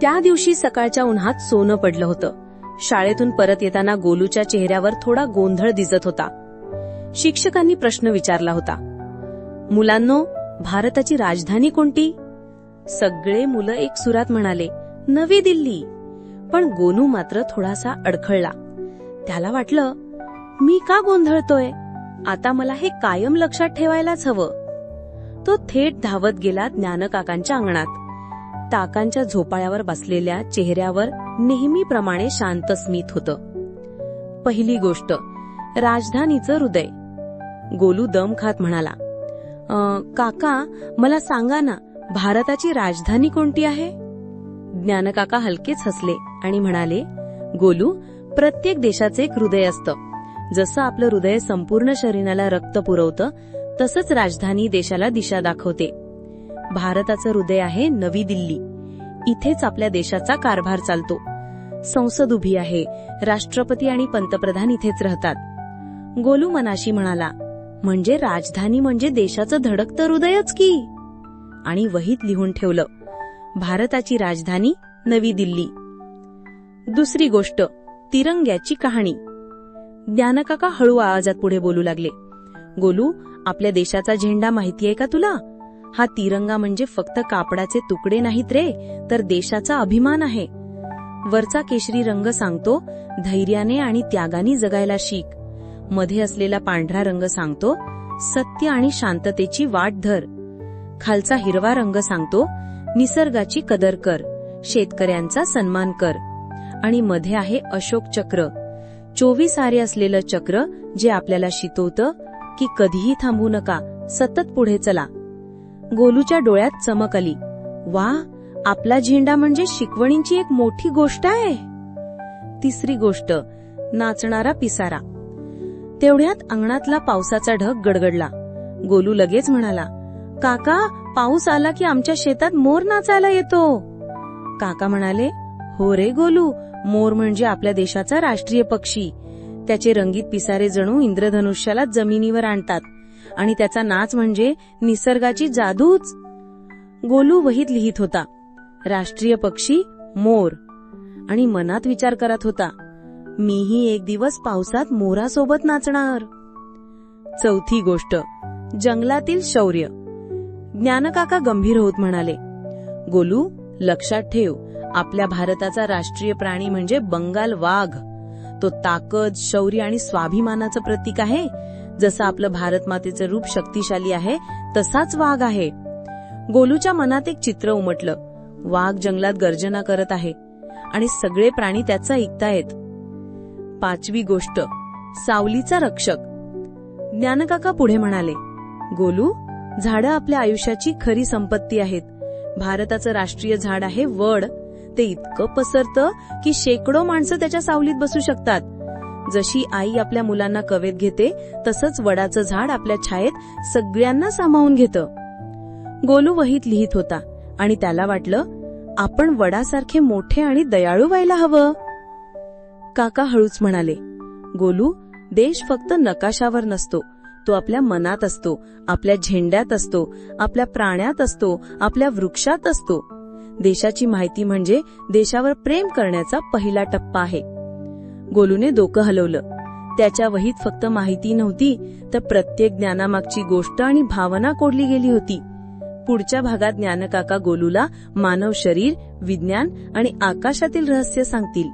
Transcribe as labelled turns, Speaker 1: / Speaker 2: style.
Speaker 1: त्या दिवशी सकाळच्या उन्हात सोनं पडलं होतं. शाळेतून परत येताना गोलूच्या चेहऱ्यावर थोडा गोंधळ दिसत होता. शिक्षकांनी प्रश्न विचारला होता. मुलांनो भारताची राजधानी कोणती? सगळे मुलं एक सुरात म्हणाले नवी दिल्ली. पण गोलू मात्र थोडासा अडखळला. त्याला वाटलं मी का गोंधळतोय? आता मला हे कायम लक्षात ठेवायलाच हवं. तो थेट धावत गेला ज्ञानकाकांच्या अंगणात. टाकांच्या झोपाळ्यावर बसलेल्या चेहऱ्यावर नेहमीप्रमाणे शांत स्मित होतं. पहिली गोष्ट राजधानीचं हृदय. गोलू दम खात म्हणाला काका मला सांगा ना भारताची राजधानी कोणती आहे? ज्ञानकाका हलकेच हसले आणि म्हणाले गोलू प्रत्येक देशाचे एक हृदय असतं. जसं आपलं हृदय संपूर्ण शरीराला रक्त पुरवतं तसंच राजधानी देशाला दिशा दाखवते. भारताचं हृदय आहे नवी दिल्ली. इथेच आपल्या देशाचा कारभार चालतो. संसद उभी आहे. राष्ट्रपती आणि पंतप्रधान इथेच राहतात. गोलू मनाशी म्हणाला म्हणजे राजधानी म्हणजे देशाचं धडकतं हृदयच की? आणि वहीत लिहून ठेवलं भारताची राजधानी नवी दिल्ली. दुसरी गोष्ट तिरंग्याची कहाणी. ज्ञानकाका हळू आवाजात पुढे बोलू लागले गोलू आपल्या देशाचा झेंडा माहितीये का तुला? हा तिरंगा म्हणजे फक्त कापडाचे तुकडे नाहीत रे तर देशाचा अभिमान आहे. वरचा केशरी रंग सांगतो धैर्याने आणि त्यागाने जगायला शिक. मध्ये असलेला पांढरा रंग सांगतो सत्य आणि शांततेची वाट धर. खालचा हिरवा रंग सांगतो निसर्गाची कदर कर शेतकऱ्यांचा सन्मान कर. आणि मध्ये आहे अशोक चक्र. चोवीस आरे असलेलं चक्र जे आपल्याला शिकवतं की कधीही थांबू नका सतत पुढे चला. गोलूच्या डोळ्यात चमक आली. वा आपला झेंडा म्हणजे शिकवणींची एक मोठी गोष्ट आहे. तिसरी गोष्ट नाचणारा पिसारा. तेवढ्यात अंगणातला पावसाचा ढग गडगडला. गोलू लगेच म्हणाला काका पाऊस आला की आमच्या शेतात मोर नाचायला येतो. काका म्हणाले हो रे गोलू मोर म्हणजे आपल्या देशाचा राष्ट्रीय पक्षी. त्याचे रंगीत पिसारे जणू इंद्रधनुष्याला जमिनीवर आणतात. आणि त्याचा नाच म्हणजे निसर्गाची जादूच. गोलू वहीत लिहित होता. राष्ट्रीय पक्षी मोर. आणि मनात विचार करत होता मीही एक दिवस पावसात मोरासोबत नाचणार. चौथी गोष्ट जंगलातील शौर्य. ज्ञानकाका गंभीर होत म्हणाले गोलू लक्षात ठेव आपल्या भारताचा राष्ट्रीय प्राणी म्हणजे बंगाल वाघ. तो ताकद शौर्य आणि स्वाभिमानाचं प्रतीक आहे. जसं आपलं भारत मातेचं रूप शक्तिशाली आहे तसाच वाघ आहे. गोलूच्या मनात एक चित्र उमटलं. वाघ जंगलात गर्जना करत आहे आणि सगळे प्राणी त्याचा ऐकतायत पाचवी गोष्ट सावलीचा रक्षक. ज्ञानकाका पुढे म्हणाले गोलू झाडं आपल्या आयुष्याची खरी संपत्ती आहेत. भारताचं राष्ट्रीय झाड आहे वड. ते इतकं पसरतं की शेकडो माणसं त्याच्या सावलीत बसू शकतात. जशी आई आपल्या मुलांना कवेत घेते तसंच वडाचं झाड आपल्या छायेत सगळ्यांना सामावून घेतं. गोलू वहीत लिहित होता आणि त्याला वाटलं आपण वडासारखे मोठे आणि दयाळू व्हायला हवं. काका हळूच म्हणाले गोलू देश फक्त नकाशावर नसतो. तो आपल्या मनात असतो आपल्या झेंड्यात असतो आपल्या प्राण्यात असतो आपल्या वृक्षात असतो. देशाची माहिती म्हणजे देशावर प्रेम करण्याचा पहिला टप्पा आहे. गोलूने डोकं हलवलं. त्याच्या वहीत फक्त माहिती नव्हती तर प्रत्येक ज्ञानामागची गोष्ट आणि भावना कोडली गेली होती. पुढच्या भागात ज्ञानकाका गोलूला मानव शरीर विज्ञान आणि आकाशातील रहस्य सांगतील.